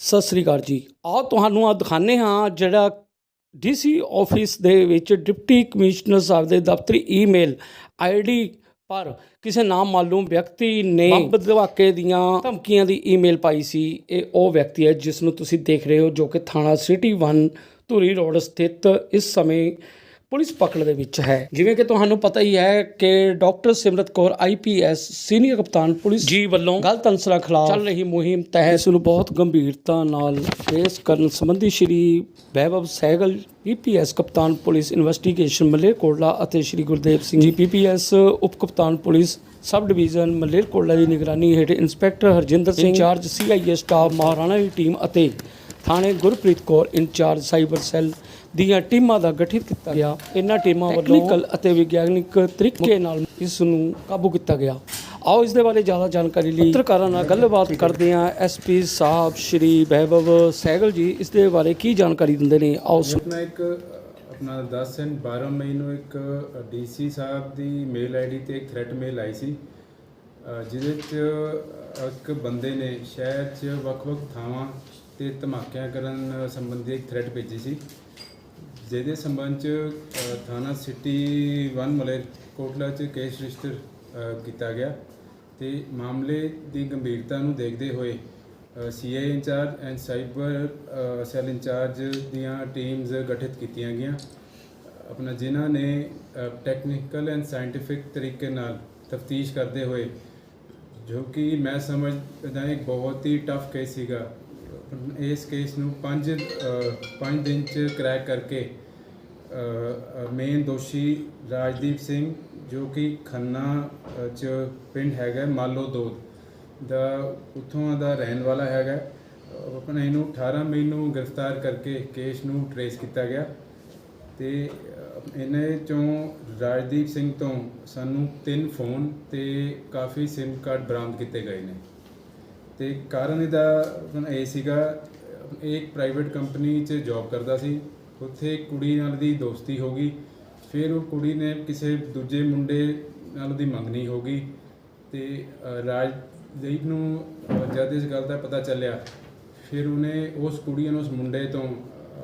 ਸਤਿ ਸ੍ਰੀ ਅਕਾਲ ਜੀ। ਆਓ ਤੁਹਾਨੂੰ ਆ ਦਿਖਾਣੇ ਹਾਂ ਜਿਹੜਾ ਡੀਸੀ ਆਫਿਸ ਦੇ ਵਿੱਚ ਡਿਪਟੀ ਕਮਿਸ਼ਨਰ ਸਾਹਿਬ ਦੇ ਦਫ਼ਤਰੀ ਈਮੇਲ ਆਈਡੀ ਪਰ ਕਿਸੇ ਨਾਮ ਮਾਲੂਮ ਵਿਅਕਤੀ ਨੇ ਬੰਬ ਧਮਾਕੇ ਦੀਆਂ ਧਮਕੀਆਂ ਦੀ ਈਮੇਲ ਪਾਈ ਸੀ। ਇਹ ਉਹ ਵਿਅਕਤੀ ਹੈ ਜਿਸ ਨੂੰ ਤੁਸੀਂ ਦੇਖ ਰਹੇ ਹੋ ਜੋ ਕਿ ਥਾਣਾ ਸਿਟੀ 1 ਧੂਰੀ ਰੋਡ ਸਥਿਤ ਇਸ ਸਮੇਂ ਪੁਲਿਸ ਪਕੜ ਦੇ ਵਿੱਚ ਹੈ। ਜਿਵੇਂ ਕਿ ਤੁਹਾਨੂੰ ਪਤਾ ਹੀ ਹੈ ਕਿ doctor Simrat Kaur IPS senior ਕਪਤਾਨ ਪੁਲਿਸ ਜੀ ਵੱਲੋਂ ਗਲਤ ਅਨਸਰਾਂ ਖਿਲਾਫ ਚੱਲ ਰਹੀ ਮੁਹਿੰਮ ਤਹਿਤ ਇਸ ਨੂੰ ਬਹੁਤ ਗੰਭੀਰਤਾ ਨਾਲ ਪੇਸ਼ ਕਰਨ ਸੰਬੰਧੀ ਸ਼੍ਰੀ ਵੈਭਵ ਸਹਿਗਲ ਪੀਪੀਐਸ ਕਪਤਾਨ ਪੁਲਿਸ ਇਨਵੈਸਟੀਗੇਸ਼ਨ ਮਲੇਰਕੋਟਲਾ ਅਤੇ ਸ਼੍ਰੀ ਗੁਰਦੇਵ ਸਿੰਘ ਜੀ ਪੀਪੀਐਸ ਉਪ ਕਪਤਾਨ ਪੁਲਿਸ ਸਬ ਡਿਵੀਜ਼ਨ ਮਲੇਰਕੋਟਲਾ ਦੀ ਨਿਗਰਾਨੀ ਹੇਠ inspector Harjinder Singh incharge CIA staff Maharana ਦੀ ਟੀਮ ਅਤੇ ਥਾਣੇ Gurpreet Kaur incharge cyber cell ਦੀਆਂ ਟੀਮਾਂ ਦਾ ਗਠਿਤ ਕੀਤਾ ਗਿਆ। ਇਹਨਾਂ ਟੀਮਾਂ ਵੱਲੋਂ ਟੈਕਨੀਕਲ ਅਤੇ ਵਿਗਿਆਨਿਕ ਤਰੀਕੇ ਨਾਲ ਇਸ ਨੂੰ ਕਾਬੂ ਕੀਤਾ ਗਿਆ। ਆਓ ਇਸ ਦੇ ਬਾਰੇ ਜ਼ਿਆਦਾ ਜਾਣਕਾਰੀ ਲਈ ਪੱਤਰਕਾਰਾਂ ਨਾਲ ਗੱਲਬਾਤ ਕਰਦੇ ਹਾਂ ਐਸਪੀ ਸਾਹਿਬ ਸ਼੍ਰੀ ਵੈਭਵ ਸਹਿਗਲ ਜੀ। ਇਸ ਦੇ ਬਾਰੇ ਕੀ ਜਾਣਕਾਰੀ ਦਿੰਦੇ ਨੇ? ਆਓ ਸੁਣ- ਆਪਣਾ ਇੱਕ ਆਪਣਾ 10 ਐਂਡ 12 ਮਈ ਨੂੰ ਇੱਕ ਡੀਸੀ ਸਾਹਿਬ ਦੀ ਮੇਲ ਆਈਡੀ ਤੇ ਇੱਕ ਥ੍ਰੈਟ ਮੇਲ ਆਈ ਸੀ ਜਿਹਦੇ ਚ ਇੱਕ ਬੰਦੇ ਨੇ ਸ਼ਹਿਰ 'ਚ ਵੱਖ-ਵੱਖ ਥਾਵਾਂ ਤੇ ਧਮਾਕਿਆਂ ਕਰਨ ਸੰਬੰਧੀ ਇੱਕ ਥ੍ਰੈਟ ਭੇਜੀ ਸੀ। ਜਿਹਦੇ ਸੰਬੰਧ 'ਚ ਅ, ਥਾਣਾ ਸਿਟੀ 1 ਮਲੇਰਕੋਟਲਾ 'ਚ ਕੇਸ ਰਜਿਸਟਰ ਅ, ਕੀਤਾ ਗਿਆ। ਤੇ ਮਾਮਲੇ ਦੀ ਗੰਭੀਰਤਾ ਨੂੰ ਦੇਖਦੇ ਹੋਏ CI incharge and cyber cell incharge ਦੀਆਂ ਟੀਮਸ ਗਠਿਤ ਕੀਤੀਆਂ ਗਈਆਂ। ਆਪਣਾ ਜਿਨ੍ਹਾਂ ਨੇ ਟੈਕਨੀਕਲ ਐਂਡ ਸਾਇੰਟੀਫਿਕ ਤਰੀਕੇ ਨਾਲ ਤਫਤੀਸ਼ ਕਰਦੇ ਹੋਏ ਜੋ ਕਿ ਮੈਂ ਸਮਝਦਾ ਇੱਕ ਬਹੁਤ ਹੀ ਟਫ ਕੇਸ ਸੀਗਾ। ਇਸ ਕੇਸ ਨੂੰ 5 5 ਦਿਨ ਚ ਕਰੈਕ ਕਰਕੇ ਮੇਨ ਦੋਸ਼ੀ ਰਾਜਦੀਪ ਸਿੰਘ ਜੋ ਕਿ ਖੰਨਾ ਚ ਪਿੰਡ ਹੈਗਾ ਮਾਲੋ ਦੋਦ ਦਾ ਉੱਥੋਂ ਦਾ ਰਹਿਣ ਵਾਲਾ ਹੈਗਾ। ਅ, ਆਪਣਾ ਇਹਨੂੰ 18 ਮਈ ਨੂੰ ਗ੍ਰਿਫਤਾਰ ਕਰਕੇ ਕੇਸ ਨੂੰ ਟਰੇਸ ਕੀਤਾ ਗਿਆ ਤੇ ਅ, ਇਹਨਾਂ ਚੋਂ ਰਾਜਦੀਪ ਸਿੰਘ ਤੋਂ ਸਾਨੂੰ ਤਿੰਨ ਫੋਨ ਤੇ ਕਾਫੀ ਸਿਮ ਕਾਰਡ ਬਰਾਮਦ ਕੀਤੇ ਗਏ ਨੇ। ਤੇ ਕਾਰਨ ਇਹਦਾ ਇਹ ਸੀਗਾ, ਇਹ ਇੱਕ ਪ੍ਰਾਈਵੇਟ ਕੰਪਨੀ 'ਚ ਜੌਬ ਕਰਦਾ ਸੀ। ਉੱਥੇ ਕੁੜੀ ਨਾਲ ਦੀ ਦੋਸਤੀ ਹੋ ਗਈ। ਫਿਰ ਉਹ ਕੁੜੀ ਨੇ ਕਿਸੇ ਦੂਜੇ ਮੁੰਡੇ ਨਾਲ ਉਹਦੀ ਮੰਗਣੀ ਹੋ ਗਈ। ਤੇ ਰਾਜਦੀਪ ਨੂੰ ਜਦ ਇਸ ਗੱਲ ਦਾ ਪਤਾ ਚੱਲਿਆ, ਫਿਰ ਉਹਨੇ ਉਸ ਕੁੜੀ ਨੂੰ ਉਸ ਮੁੰਡੇ ਤੋਂ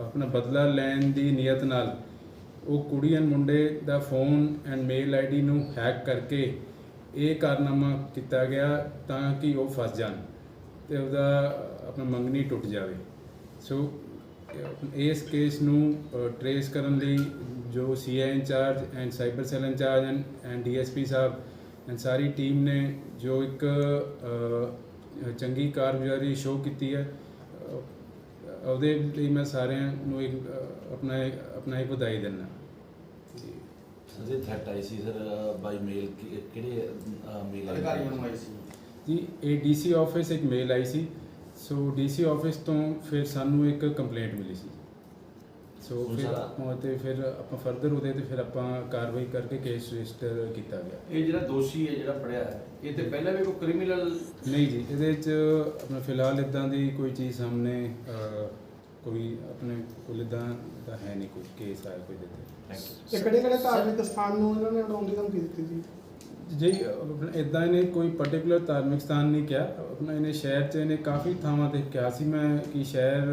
ਆਪਣਾ ਬਦਲਾ ਲੈਣ ਦੀ ਨੀਅਤ ਨਾਲ ਉਹ ਕੁੜੀ ਐਂਡ ਮੁੰਡੇ ਦਾ ਫੋਨ ਐਂਡ ਮੇਲ ਆਈਡੀ ਨੂੰ ਹੈਕ ਕਰਕੇ ਇਹ ਕਾਰਨਾਮਾ ਕੀਤਾ ਗਿਆ ਤਾਂ ਕਿ ਉਹ ਫਸ ਜਾਣ। ਤੇ ਉਹਦਾ ਆਪਣਾ ਮੰਗਣੀ ਟੁੱਟ ਜਾਵੇ। ਸੋ ਇਸ ਕੇਸ ਨੂੰ ਟਰੇਸ ਕਰਨ ਲਈ ਜੋ CI incharge and cyber cell incharge and DSP Sahib and ਸਾਰੀ ਟੀਮ ਨੇ ਜੋ ਇੱਕ ਚੰਗੀ ਕਾਰਗੁਜ਼ਾਰੀ ਸ਼ੋਅ ਕੀਤੀ ਹੈ ਉਹਦੇ ਲਈ ਮੈਂ ਸਾਰਿਆਂ ਨੂੰ ਇੱਕ ਆਪਣਾ ਆਪਣਾ ਹੀ ਵਧਾਈ ਦਿੰਦਾ। ਸਰ ਥ੍ਰੈਟ ਆਈ ਸੀ ਸਰ ਬਾਈ ਮੇਲ ਕਿਹੜੇ ਮੇਲ ਨੂੰ ਆਈ ਸੀ। ਜੀ ਇਹ ਡੀਸੀ ਆਫਿਸ ਇੱਕ ਮੇਲ ਆਈ ਸੀ। ਸੋ ਡੀਸੀ ਆਫਿਸ ਤੋਂ ਫਿਰ ਸਾਨੂੰ ਇੱਕ ਕੰਪਲੇਂਟ ਮਿਲੀ ਸੀ। ਸੋ ਫਿਰ ਆਪਾਂ ਤੇ ਫਿਰ ਆਪਾਂ ਫਰਦਰ ਉਹਦੇ ਤੇ ਫਿਰ ਆਪਾਂ ਕਾਰਵਾਈ ਕਰਕੇ ਕੇਸ ਰਜਿਸਟਰ ਕੀਤਾ ਗਿਆ। ਇਹ ਜਿਹੜਾ ਦੋਸ਼ੀ ਹੈ ਜਿਹੜਾ ਫੜਿਆ ਹੈ ਇਹ ਤੇ ਪਹਿਲਾਂ ਵੀ ਕੋਈ ਕ੍ਰਿਮੀਨਲ ਨਹੀਂ ਜੀ ਇਹਦੇ ਚ ਆਪਣਾ ਫਿਲਹਾਲ ਇਦਾਂ ਦੀ ਕੋਈ ਚੀਜ਼ ਸਾਹਮਣੇ ਕੋਈ ਆਪਣੇ ਕੋਲ ਇਦਾਂ ਦਾ ਹੈ ਨਹੀਂ ਕੋਈ ਕੇਸ ਆਇਆ ਕੋਈ ਦਿੱਤੇ ਥੈਂਕ ਯੂ ਕਿਹੜੇ ਕਿਹੜੇ ਧਾਰਮਿਕ ਸਥਾਨ ਨੂੰ ਇਹਨਾਂ ਨੇ ਉਡਾਉਣ ਦੀ ਧਮਕੀ ਦਿੱਤੀ ਸੀ? ਜੀ ਇਦਾਂ ਇਹਨੇ ਕੋਈ ਪਾਰਟਿਕੂਲਰ ਧਾਰਮਿਕ ਸਥਾਨ ਨਹੀਂ ਕਿਹਾ ਆਪਣਾ ਇਹਨੇ ਸ਼ਹਿਰ 'ਚ ਇਹਨੇ ਕਾਫੀ ਥਾਵਾਂ ਤੇ ਕਿਹਾ ਸੀ ਮੈਂ ਕਿ ਸ਼ਹਿਰ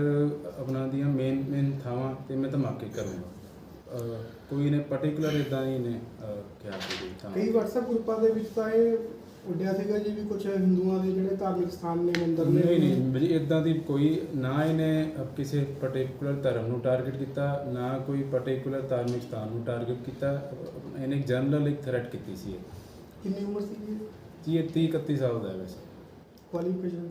ਆਪਣਾ ਦੀਆਂ ਮੇਨ ਮੇਨ ਥਾਵਾਂ ਤੇ ਮੈਂ ਧਮਾਕੇ ਕਰੂੰਗਾ। ਕੋਈ ਇਹਨੇ ਪਾਰਟਿਕੂਲਰ ਇਦਾਂ ਹੀ ਨੇ ਕਿਹਾ ਸੀ ਕੋਈ WhatsApp ਗਰੁੱਪਾਂ ਦੇ ਵਿੱਚ ਤਾਂ ਇਹ ਉੱਡਿਆ ਸੀਗਾ ਜੀ ਵੀ ਕੁਝ ਹਿੰਦੂਆਂ ਦੇ ਜਿਹੜੇ ਧਾਰਮਿਕ ਸਥਾਨ ਨੇ ਮੰਦਿਰ ਨੇ। ਨਹੀਂ ਨਹੀਂ ਜੀ ਇਦਾਂ ਦੀ ਕੋਈ ਨਾ ਇਹਨੇ ਕਿਸੇ ਪਾਰਟਿਕੂਲਰ ਧਰਮ ਨੂੰ ਟਾਰਗੇਟ ਕੀਤਾ ਨਾ ਕੋਈ ਪਾਰਟਿਕੂਲਰ ਧਾਰਮਿਕ ਸਥਾਨ ਨੂੰ ਟਾਰਗੇਟ ਕੀਤਾ। ਇਹਨੇ ਇੱਕ ਜਨਰਲ ਇੱਕ ਥ੍ਰੈਟ ਕੀਤੀ ਸੀ ਇਹ। ਕਿੰਨੀ ਉਮਰ ਸੀ ਜੀ? ਇਹ 30 31 ਸਾਲ ਦਾ ਹੈ ਵੈਸੇ। ਕੁਆਲੀਫਿਕੇਸ਼ਨ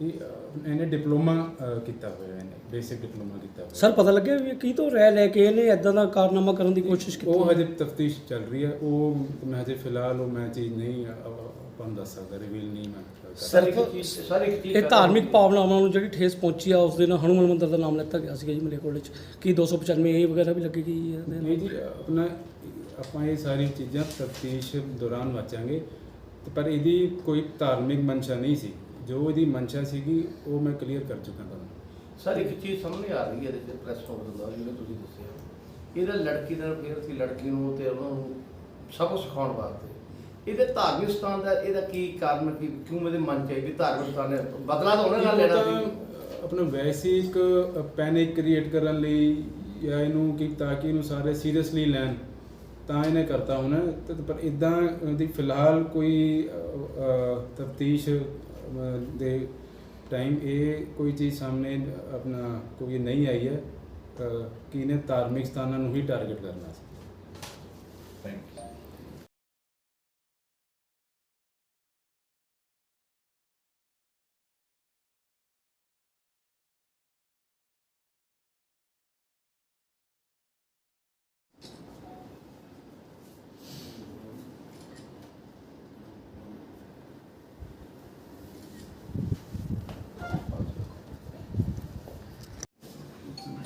ਇਹ ਅਹ, ਇਹਨੇ ਡਿਪਲੋਮਾ ਅਹ, ਕੀਤਾ ਹੋਇਆ ਇਹਨੇ ਬੇਸਿਕ ਡਿਪਲੋਮਾ ਕੀਤਾ ਹੋਇਆ ਸਰ ਪਤਾ ਲੱਗਿਆ ਵੀ ਇਹ ਕੀ ਤੋਂ ਰਹਿ ਲੈ ਕੇ ਇਹਨੇ ਇਦਾਂ ਦਾ ਕਾਰਨਾਮਾ ਕਰਨ ਦੀ ਕੋਸ਼ਿਸ਼ ਕੀਤੀ? ਉਹ ਹਜੇ ਤਫਤੀਸ਼ ਚੱਲ ਰਹੀ ਹੈ। ਉਹ ਮੈਂ ਹਜੇ ਫਿਲਹਾਲ ਉਹ ਮੈਂ ਚੀਜ਼ ਨਹੀਂ ਅਹ, ਆਪਾਂ ਨੂੰ ਦੱਸ ਸਕਦਾ ਰਿਵੀਲ ਨਹੀਂ ਮੈਂ ਕਰ ਸਕਦਾ। ਸਰ ਇੱਕ ਚੀਜ਼ ਸਰ ਇੱਕ ਚੀਜ਼ ਇਹ ਧਾਰਮਿਕ ਭਾਵਨਾਵਾਂ ਨੂੰ ਜਿਹੜੀ ਠੇਸ ਪਹੁੰਚੀ ਆ ਉਸ ਦੇ ਨਾਲ ਹਨੂਮਨ ਮੰਦਿਰ ਦਾ ਨਾਮ ਲੈਤਾ ਗਿਆ ਸੀਗਾ ਜੀ ਮਲੇਕੋਟਲੇ ਚ। ਕੀ 295 ਏ ਵਗੈਰਾ ਵੀ ਲੱਗੀ ਗਈ ਹੈ ਇਹਦੇ ਨਾਲ? ਨਹੀਂ ਜੀ ਆਪਣਾ ਆਪਾਂ ਇਹ ਸਾਰੀ ਚੀਜ਼ਾਂ ਤਫਤੀਸ਼ ਦੌਰਾਨ ਵਾਚਾਂਗੇ। ਤੇ ਪਰ ਇਹਦੀ ਕੋਈ ਧਾਰਮਿਕ ਮਨਸ਼ਾ ਨਹੀਂ ਸੀ। ਜੋ ਇਹਦੀ ਮਨਸ਼ਾ ਸੀਗੀ ਉਹ ਮੈਂ ਕਲੀਅਰ ਕਰ ਚੁੱਕਾ ਤੁਹਾਨੂੰ। ਸਰ ਇੱਕ ਚੀਜ਼ ਸਾਹਮਣੇ ਆ ਰਹੀ ਹੈ ਇਹਦੇ ਤੇ ਪ੍ਰੈਸ ਕਾਨਫਰੰਸ ਦਾ ਜਿਹੜਾ ਤੁਸੀਂ ਦੱਸਿਆ। ਇਹਦਾ ਲੜਕੀ ਦਾ ਫਿਰ ਸੀ ਲੜਕੀ ਨੂੰ ਤੇ ਉਹਨਾਂ ਨੂੰ ਸਭ ਕੁਝ ਸਿਖਾਉਣ ਵਾਸਤੇ। ਇਹਦੇ ਧਾਰਮਿਕ ਸਥਾਨ ਦਾ ਇਹਦਾ ਕੀ ਕਾਰਨ ਕੀ ਕਿਉਂ ਇਹਦੇ ਮਨ ਚ ਵੀ ਧਾਰਮਿਕ ਸਥਾਨ ਹੈ? ਬਦਲਾ ਤਾਂ ਉਹਨਾਂ ਨਾਲ ਲੈਣਾ ਸੀ। ਆਪਣਾ ਵੈਸੇ ਇੱਕ ਪੈਨਿਕ ਕ੍ਰੀਏਟ ਕਰਨ ਲਈ ਜਾਂ ਇਹਨੂੰ ਕਿ ਤਾਂ ਕਿ ਇਹਨੂੰ ਸਾਰੇ ਸੀਰੀਅਸਲੀ ਲੈਣ। ਤਾਂ ਇਹਨੇ ਕਰਤਾ ਹੋਣਾ। ਤੇ ਪਰ ਇਦਾਂ ਦੀ ਫਿਲਹਾਲ ਕੋਈ ਤਫਤੀਸ਼ ਦੇ ਟਾਈਮ ਇਹ ਕੋਈ ਚੀਜ਼ ਸਾਹਮਣੇ ਆਪਣਾ ਕੋਈ ਨਹੀਂ ਆਈ ਹੈ। ਅ, ਕਿ ਇਹਨੇ ਧਾਰਮਿਕ ਸਥਾਨਾਂ ਨੂੰ ਹੀ ਟਾਰਗੇਟ ਕਰਨਾ ਸੀ। ਥੈਂਕ ਯੂ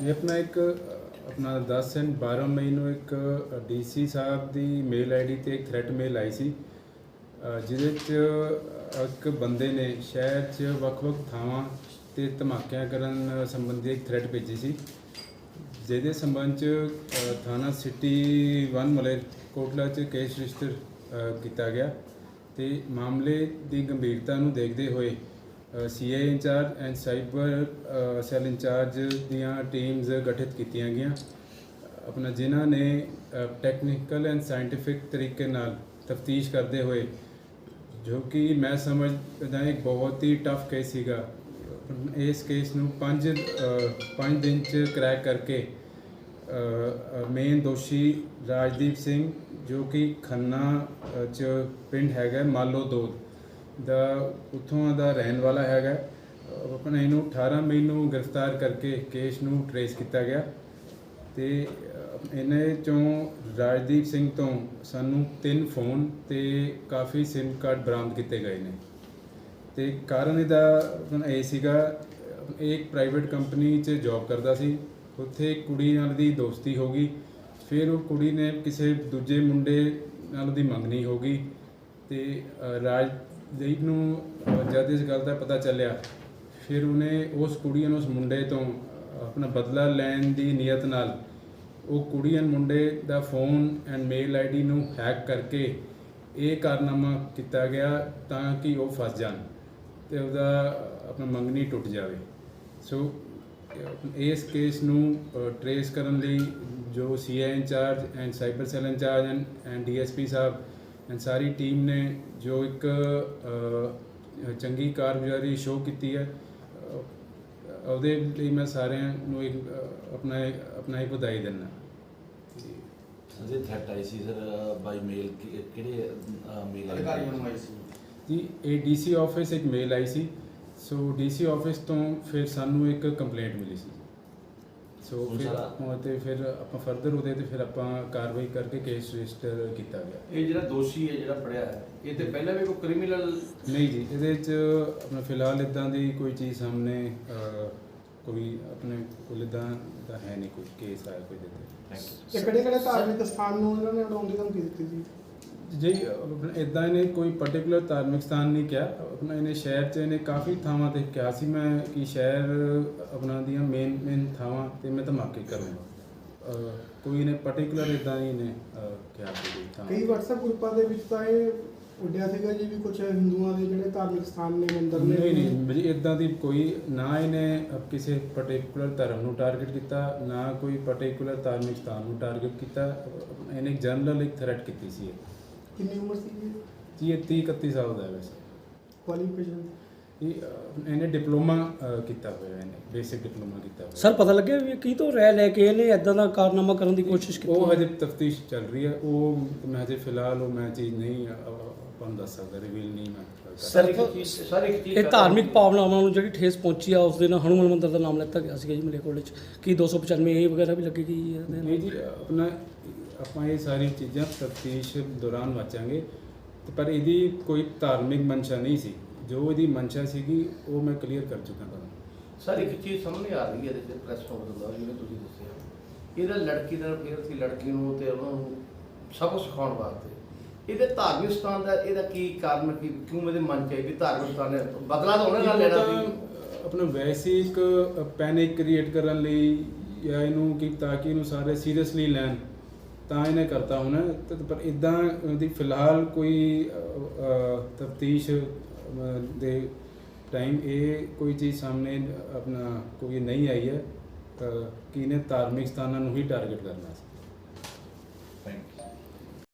ਇਹ ਆਪਣਾ ਇੱਕ ਆਪਣਾ 10 ਐਂਡ 12 ਮਈ ਨੂੰ ਇੱਕ ਡੀਸੀ ਸਾਹਿਬ ਦੀ ਮੇਲ ਆਈਡੀ ਤੇ ਇੱਕ ਥ੍ਰੈਟ ਮੇਲ ਆਈ ਸੀ ਜਿਹਦੇ ਚ ਇੱਕ ਬੰਦੇ ਨੇ ਸ਼ਹਿਰ 'ਚ ਵੱਖ-ਵੱਖ ਥਾਵਾਂ ਤੇ ਧਮਾਕਿਆਂ ਕਰਨ ਸੰਬੰਧੀ ਇੱਕ ਥ੍ਰੈਟ ਭੇਜੀ ਸੀ, ਜਿਹਦੇ ਸੰਬੰਧ 'ਚ ਥਾਣਾ ਸਿਟੀ 1 ਮਲੇਰਕੋਟਲਾ 'ਚ ਕੇਸ ਰਜਿਸਟਰ ਕੀਤਾ ਗਿਆ ਤੇ ਮਾਮਲੇ ਦੀ ਗੰਭੀਰਤਾ ਨੂੰ ਦੇਖਦੇ ਹੋਏ CI incharge and cyber cell incharge ਦੀਆਂ ਟੀਮਸ ਗਠਿਤ ਕੀਤੀਆਂ ਗਈਆਂ। ਆਪਣਾ ਜਿਨ੍ਹਾਂ ਨੇ ਟੈਕਨੀਕਲ ਐਂਡ ਸਾਇੰਟੀਫਿਕ ਤਰੀਕੇ ਨਾਲ ਤਫਤੀਸ਼ ਕਰਦੇ ਹੋਏ, ਜੋ ਕਿ ਮੈਂ ਸਮਝਦਾ ਇੱਕ ਬਹੁਤ ਹੀ ਟਫ ਕੇਸ ਸੀਗਾ। ਇਸ ਕੇਸ ਨੂੰ 5 5 ਦਿਨ ਚ ਕ੍ਰੈਕ ਕਰਕੇ ਮੇਨ ਦੋਸ਼ੀ ਰਾਜਦੀਪ ਸਿੰਘ, ਜੋ ਕਿ ਖੰਨਾ ਚ ਪਿੰਡ ਹੈਗਾ ਮਾਲੋ ਦੋਦ ਦਾ ਉੱਥੋਂ ਦਾ ਰਹਿਣ ਵਾਲਾ ਹੈਗਾ। ਆਪਣਾ ਇਹਨੂੰ 18 ਮਈ ਨੂੰ ਗ੍ਰਿਫਤਾਰ ਕਰਕੇ ਕੇਸ ਨੂੰ ਟਰੇਸ ਕੀਤਾ ਗਿਆ ਤੇ ਅ, ਇਹਨਾਂ ਚੋਂ ਰਾਜਦੀਪ ਸਿੰਘ ਤੋਂ ਸਾਨੂੰ ਤਿੰਨ ਫੋਨ ਤੇ ਕਾਫੀ ਸਿਮ ਕਾਰਡ ਬਰਾਮਦ ਕੀਤੇ ਗਏ ਨੇ। ਤੇ ਕਾਰਨ ਇਹਦਾ ਇਹ ਸੀਗਾ ਇਹ ਇੱਕ ਪ੍ਰਾਈਵੇਟ ਕੰਪਨੀ 'ਚ ਜੌਬ ਕਰਦਾ ਸੀ ਉੱਥੇ ਕੁੜੀ ਨਾਲ ਦੀ ਦੋਸਤੀ ਹੋ ਗਈ ਫਿਰ ਉਹ ਕੁੜੀ ਨੇ ਕਿਸੇ ਦੂਜੇ ਮੁੰਡੇ ਨਾਲ ਉਹਦੀ ਮੰਗਣੀ ਹੋ ਗਈ ਤੇ ਰਾਜ ਰਾਜਦੀਪ ਨੂੰ ਜਦ ਇਸ ਗੱਲ ਦਾ ਪਤਾ ਚੱਲਿਆ। ਫਿਰ ਉਹਨੇ ਉਸ ਕੁੜੀ ਨੂੰ ਉਸ ਮੁੰਡੇ ਤੋਂ ਆਪਣਾ ਬਦਲਾ ਲੈਣ ਦੀ ਨੀਅਤ ਨਾਲ ਉਹ ਕੁੜੀਆਂ ਮੁੰਡੇ ਦਾ ਫੋਨ ਐਂਡ ਮੇਲ ਆਈਡੀ ਨੂੰ ਹੈਕ ਕਰਕੇ ਇਹ ਕਾਰਨਾਮਾ ਕੀਤਾ ਗਿਆ ਤਾਂ ਕਿ ਉਹ ਫਸ ਜਾਣ ਤੇ ਉਹਦਾ ਆਪਣਾ ਮੰਗਣੀ ਟੁੱਟ ਜਾਵੇ। ਸੋ, ਇਸ ਕੇਸ ਨੂੰ ਟਰੇਸ ਕਰਨ ਲਈ ਜੋ CI incharge and cyber cell incharge and DSP ਸਾਹਿਬ ਸਾਰੀ ਟੀਮ ਨੇ ਜੋ ਇੱਕ ਚੰਗੀ ਕਾਰਗੁਜ਼ਾਰੀ ਸ਼ੋਅ ਕੀਤੀ ਹੈ ਉਹਦੇ ਲਈ ਮੈਂ ਸਾਰਿਆਂ ਨੂੰ ਇੱਕ ਆਪਣਾ ਆਪਣਾ ਇੱਕ ਵਧਾਈ ਦਿੰਦਾ। ਥ੍ਰੈਟ ਆਈ ਸੀ ਸਰ ਬਾਈ ਮੇਲ ਕਿਹੜੇ ਮੇਲ ਨੂੰ ਆਈ ਸੀ। ਜੀ ਇਹ ਡੀਸੀ ਆਫਿਸ ਇੱਕ ਮੇਲ ਆਈ ਸੀ। ਸੋ ਡੀਸੀ ਆਫਿਸ ਤੋਂ ਫਿਰ ਸਾਨੂੰ ਇੱਕ ਕੰਪਲੇਂਟ ਮਿਲੀ ਸੀ। ਸੋ ਹੁਣ ਫਿਰ ਸਾਰਾ- ਆਪਾਂ ਤੇ ਫਿਰ ਆਪਾਂ ਫਰਦਰ ਉਹਦੇ ਤੇ ਫਿਰ ਆਪਾਂ ਕਾਰਵਾਈ ਕਰਕੇ ਕੇਸ ਰਜਿਸਟਰ ਕੀਤਾ ਗਿਆ। ਇਹ ਜਿਹੜਾ ਦੋਸ਼ੀ ਹੈ ਜਿਹੜਾ ਫੜਿਆ ਹੈ ਇਹ ਤੇ ਪਹਿਲਾਂ ਵੀ ਕੋਈ ਕ੍ਰਿਮੀਨਲ ਨਹੀਂ ਜੀ ਇਹਦੇ ਚ ਆਪਣਾ ਫਿਲਹਾਲ ਇਦਾਂ ਦੀ ਕੋਈ ਚੀਜ਼ ਸਾਹਮਣੇ ਅਹ, ਕੋਈ ਆਪਣੇ ਕੋਲ ਇਦਾਂ ਦਾ ਹੈ ਨਹੀਂ ਕੋਈ ਕੇਸ ਆਇਆ ਕੋਈ ਦਿੱਤੇ ਥੈਂਕ ਯੂ ਤੇ ਕਿਹੜੇ ਕਿਹੜੇ ਧਾਰਮਿਕ ਸਥਾਨ ਨੂੰ ਇਹਨਾਂ ਨੇ ਉਡਾਉਣ ਦੀ ਧਮਕੀ ਦਿੱਤੀ ਸੀ ਜੀ ਇਦਾਂ ਇਹਨੇ ਕੋਈ ਪਾਰਟਿਕੂਲਰ ਧਾਰਮਿਕ ਸਥਾਨ ਨਹੀਂ ਕਿਹਾ ਆਪਣਾ ਇਹਨੇ ਸ਼ਹਿਰ 'ਚ ਇਹਨੇ ਕਾਫੀ ਥਾਵਾਂ ਤੇ ਕਿਹਾ ਸੀ ਮੈਂ ਕਿ ਸ਼ਹਿਰ ਆਪਣਾ ਦੀਆਂ ਮੇਨ ਮੇਨ ਥਾਵਾਂ ਤੇ ਮੈਂ ਧਮਾਕੇ ਕਰੂੰਗਾ। ਕੋਈ ਇਹਨੇ ਪਾਰਟਿਕੂਲਰ ਇਦਾਂ ਹੀ ਨੇ ਕਿਹਾ ਸੀ ਥਾਂ। ਕਈ WhatsApp ਗਰੁੱਪਾਂ ਦੇ ਵਿੱਚ ਤਾਂ ਇਹ ਉੱਡਿਆ ਸੀਗਾ ਜੀ ਵੀ ਕੁਝ ਹਿੰਦੂਆਂ ਦੇ ਜਿਹੜੇ ਧਾਰਮਿਕ ਸਥਾਨ ਨੇ ਮੰਦਿਰ ਨੇ। ਨਹੀਂ ਨਹੀਂ ਮੇਰੀ ਇਦਾਂ ਦੀ ਕੋਈ ਨਾ ਇਹਨੇ ਕਿਸੇ ਪਾਰਟਿਕੂਲਰ ਧਰਮ ਨੂੰ ਟਾਰਗੇਟ ਕੀਤਾ ਨਾ ਕੋਈ ਪਾਰਟਿਕੂਲਰ ਧਾਰਮਿਕ ਸਥਾਨ ਨੂੰ ਟਾਰਗੇਟ ਕੀਤਾ। ਇਹਨੇ ਜਨਰਲ ਇੱਕ ਥ੍ਰੈਟ ਕੀਤੀ ਸੀ ਇਹ। ਕਿੰਨੀ ਉਮਰ ਸੀ ਜੀ? ਜੀ ਇਹ 30 31 ਸਾਲ ਦਾ ਹੈ ਵੈਸੇ। ਕੁਆਲੀਫਿਕੇਸ਼ਨ ਇਹ ਅਹ, ਇਹਨੇ ਡਿਪਲੋਮਾ ਅਹ, ਕੀਤਾ ਹੋਇਆ ਇਹਨੇ ਬੇਸਿਕ ਡਿਪਲੋਮਾ ਕੀਤਾ ਹੋਇਆ ਸਰ ਪਤਾ ਲੱਗਿਆ ਵੀ ਇਹ ਕੀ ਤੋਂ ਰਹਿ ਲੈ ਕੇ ਇਹਨੇ ਇਦਾਂ ਦਾ ਕਾਰਨਾਮਾ ਕਰਨ ਦੀ ਕੋਸ਼ਿਸ਼ ਕੀਤੀ? ਉਹ ਹਜੇ ਤਫਤੀਸ਼ ਚੱਲ ਰਹੀ ਹੈ। ਉਹ ਮੈਂ ਹਜੇ ਫਿਲਹਾਲ ਉਹ ਮੈਂ ਚੀਜ਼ ਨਹੀਂ ਅਹ, ਦੱਸ ਸਕਦਾ ਰਿਵੀਲ ਨਹੀਂ ਮੈਂ ਕਰ ਸਕਦਾ। ਸਰ ਇੱਕ ਚੀਜ਼ ਸਰ ਇੱਕ ਚੀਜ਼ ਇਹ ਧਾਰਮਿਕ ਭਾਵਨਾਵਾਂ ਨੂੰ ਜਿਹੜੀ ਠੇਸ ਪਹੁੰਚੀ ਆ ਉਸ ਦਿਨ ਹਨੂਮਨ ਮੰਦਿਰ ਦਾ ਨਾਮ ਲੈਤਾ ਗਿਆ ਸੀਗਾ ਜੀ ਮਲੇਕੋਟਲੇ 'ਚ। ਕੀ 295 ਏ ਵਗੈਰਾ ਵੀ ਲੱਗੇਗੀ ਜੀ ਇਹਦੇ ਨਾਲ? ਨਹੀਂ ਜੀ ਆਪਣਾ ਆਪਾਂ ਇਹ ਸਾਰੀ ਚੀਜ਼ਾਂ ਤਫਤੀਸ਼ ਦੌਰਾਨ ਵਾਚਾਂਗੇ। ਤੇ ਪਰ ਇਹਦੀ ਕੋਈ ਧਾਰਮਿਕ ਮਨਸ਼ਾ ਨਹੀਂ ਸੀ। ਜੋ ਇਹਦੀ ਮਨਸ਼ਾ ਸੀਗੀ ਉਹ ਮੈਂ ਕਲੀਅਰ ਕਰ ਚੁੱਕਾ ਤੁਹਾਨੂੰ। ਸਰ ਇੱਕ ਚੀਜ਼ ਸਾਹਮਣੇ ਆ ਰਹੀ ਹੈ ਇਹਦੇ ਪ੍ਰੈਸ ਨੋਟ ਦਾ ਜਿਵੇਂ ਤੁਸੀਂ ਦੱਸਿਆ। ਇਹਦਾ ਲੜਕੀ ਦਾ ਫਿਰ ਸੀ ਲੜਕੀ ਨੂੰ ਤੇ ਉਹਨਾਂ ਨੂੰ ਸਭ ਸਿਖਾਉਣ ਵਾਸਤੇ। ਇਹਦੇ ਧਾਰਮਿਕ ਸਥਾਨ ਦਾ ਇਹਦਾ ਕੀ ਕਾਰਨ ਕੀ ਕਿਉਂ ਇਹਦੇ ਮਨ ਚ ਵੀ ਧਾਰਮਿਕ ਸਥਾਨ ਹੈ? ਬਦਲਾ ਤਾਂ ਉਹਨੇ ਨਾਲ ਲੈਣਾ ਇਹ ਸੀ। ਆਪਣਾ ਵੈਸੇ ਹੀ ਇੱਕ ਪੈਨਿਕ ਕ੍ਰੀਏਟ ਕਰਨ ਲਈ ਜਾਂ ਇਹਨੂੰ ਕਿ ਤਾਂ ਕਿ ਇਹਨੂੰ ਸਾਰੇ ਸੀਰੀਅਸਲੀ ਲੈਣ। ਤਾਂ ਇਹਨੇ ਕਰਤਾ ਹੋਣਾ। ਪਰ ਇਦਾਂ ਦੀ ਫਿਲਹਾਲ ਕੋਈ ਤਫਤੀਸ਼ ਦੇ ਟਾਈਮ ਇਹ ਕੋਈ ਚੀਜ਼ ਸਾਹਮਣੇ ਆਪਣਾ ਕੋਈ ਨਹੀਂ ਆਈ ਹੈ ਕਿ ਇਹਨੇ ਧਾਰਮਿਕ ਸਥਾਨਾਂ ਨੂੰ ਹੀ ਟਾਰਗੇਟ ਕਰਨਾ ਸੀ। ਥੈਂਕ